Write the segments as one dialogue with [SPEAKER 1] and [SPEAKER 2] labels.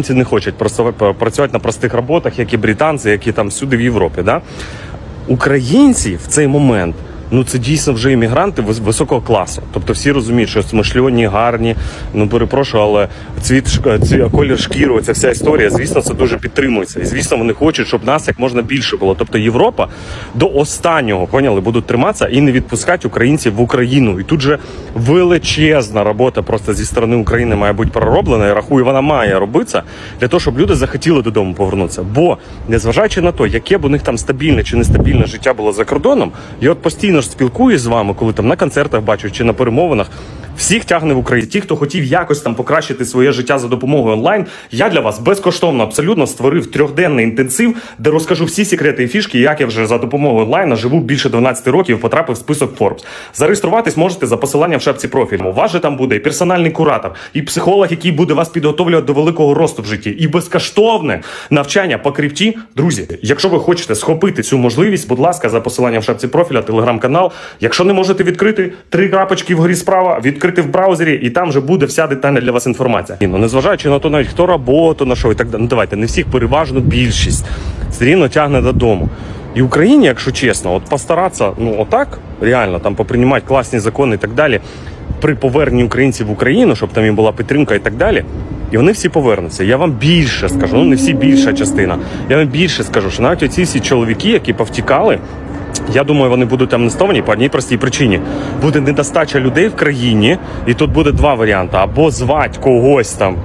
[SPEAKER 1] німці не хочуть працювати на простих роботах, як і британці, які там всюди в Європі. Да? Українці в цей момент. Ну, це дійсно вже іммігранти вис- високого класу. Тобто всі розуміють, що смишльоні, гарні. Ну перепрошую, але цвіт ці, колір шкіру, ця вся історія, звісно, це дуже підтримується. І звісно, вони хочуть, щоб нас як можна більше було. Тобто Європа до останнього поняли, будуть триматися і не відпускати українців в Україну. І тут же величезна робота просто зі сторони України має бути пророблена. Я рахую, вона має робитися для того, щоб люди захотіли додому повернутися. Бо незважаючи на те, яке б у них там стабільне чи нестабільне життя було за кордоном, я от постійно ж спілкуюсь з вами, коли там на концертах бачу чи на перемовинах. Всіх тягне в Україну. Ті, хто хотів якось там покращити своє життя за допомогою онлайн, я для вас безкоштовно абсолютно створив трьохденний інтенсив, де розкажу всі секрети і фішки, як я вже за допомогою онлайна живу більше 12 років, і потрапив в список Forbes. Зареєструватись можете за посиланням в шапці профілю. У вас же там буде і персональний куратор, і психолог, який буде вас підготовлювати до великого росту в житті, і безкоштовне навчання по крипті. Друзі, якщо ви хочете схопити цю можливість, будь ласка, за посиланням в шапці профіля, телеграм-канал. Якщо не можете відкрити три крапочки вгорі справа, відкрити в браузері, і там вже буде вся детальна для вас інформація. І, ну, незважаючи на то, навіть хто роботу, на що і так далі. Ну давайте не всіх переважно більшість все рівно тягне додому. І Україні, якщо чесно, от постаратися, ну отак реально там поприймати класні закони і так далі. При поверненні українців в Україну, щоб там їм була підтримка і так далі. І вони всі повернуться. Я вам більше скажу, ну не всі більша частина. Я вам більше скажу, що навіть оці всі чоловіки, які повтікали, я думаю, вони будуть амнестовані по одній простій причині. Буде недостача людей в країні, і тут буде два варіанти: або звати когось там.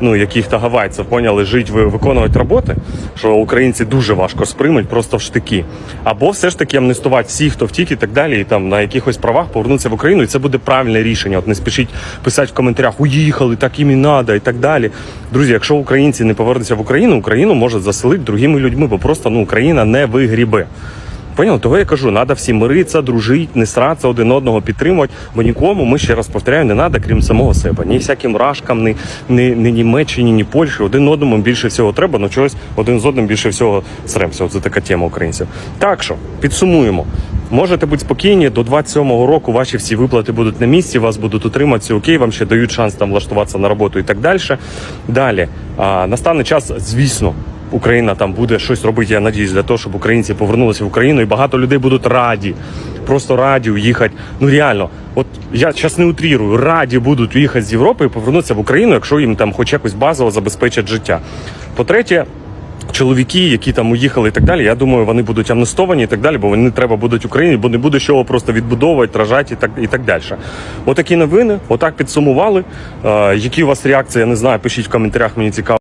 [SPEAKER 1] Ну, яких-то гавайців поняли, жить, виконувати роботи, що українці дуже важко сприймуть просто в штики. Або все ж таки амнестувати всіх, хто втік і так далі, і там на якихось правах повернутися в Україну, і це буде правильне рішення. От не спішіть писати в коментарях, уїхали, так їм і надо, і так далі. Друзі, якщо українці не повернуться в Україну, Україну може заселити другими людьми, бо просто ну Україна не вигрібе. Поняли? Того я кажу, треба всі миритися, дружити, не сратися один одного підтримувати, бо нікому, ми ще раз повторяю, не треба, крім самого себе. Ні всяким рашкам, ні, ні, ні Німеччині, ні Польщі. Один одному більше всього треба, але чогось один з одним більше всього сремся. Це така тема українців. Так що, підсумуємо. Можете бути спокійні, до 27-го року ваші всі виплати будуть на місці, вас будуть утриматися, окей, вам ще дають шанс там влаштуватися на роботу і так далі. Далі, а, настане час, звісно, Україна там буде щось робити, я надіюсь, для того, щоб українці повернулися в Україну, і багато людей будуть раді, просто раді уїхати. Ну реально, от я зараз не утрірую, раді будуть уїхати з Європи і повернутися в Україну, якщо їм там хоч якось базово забезпечать життя. По-третє, чоловіки, які там уїхали і так далі, я думаю, вони будуть амнестовані і так далі, бо вони треба будуть Україні, бо не буде що просто відбудовувати, ражати і так і так далі. Отакі новини, отак підсумували. Е, які у вас реакції, я не знаю, пишіть в коментарях, мені цікаво.